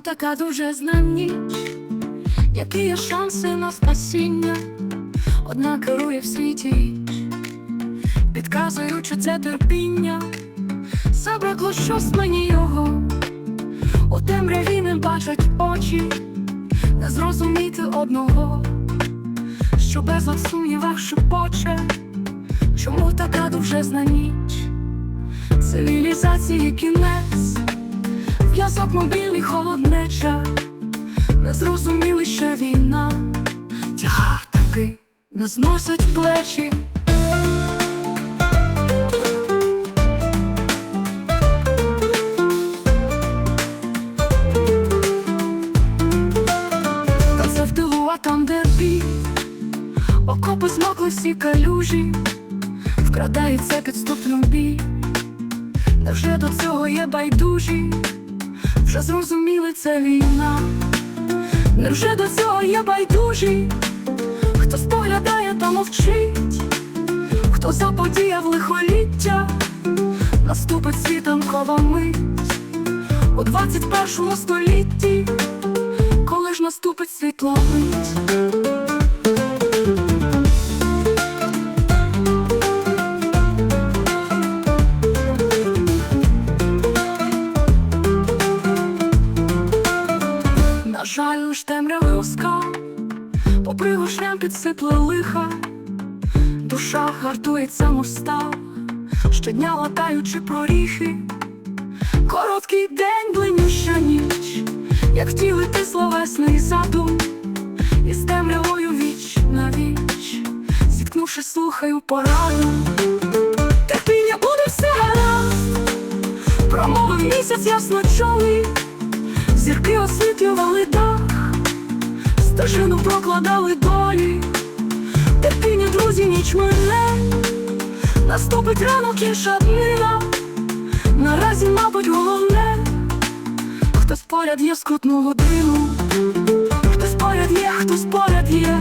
така дуже ніч, які є шанси на спасіння, одна керує в світі, підказуючи це терпіння, забракло щось мені його, у темряві не бачать очі, не зрозуміти одного, що без сумнівах шепоче, чому така довжезна ніч, цивілізації кінець. В'язок мобільний холоднеча, не зрозуміли, що війна, тягар таки не зносить плечі. Та це там де бій, окопи змокли всі калюжі, вкрадається підступний бій. Невже до цього є байдужі? Вже зрозуміли це війна. Невже до цього є байдужі? Хто споглядає та мовчить, хто заподіяв лихоліття, наступить світанкова мить у 21 столітті, коли ж наступить світло мить. Жаль, лиш темряви оскал, попри гушням підсипле лиха, душа гартується мостав, щодня латаючи проріхи, короткий день, блинюща ніч, як втілити словесний задум, із темрявою віч на віч, зіткнувши, слухаю пораду, терпіння буде все гаразд, промовив місяць ясно чолий. Зірки освітлювали дах, стежину прокладали долі, терпіння, друзі, ніч мине, наступить ранок інша днина, наразі, мабуть, головне, хтось поряд є скрутну годину, хтось поряд є, хтось поряд є,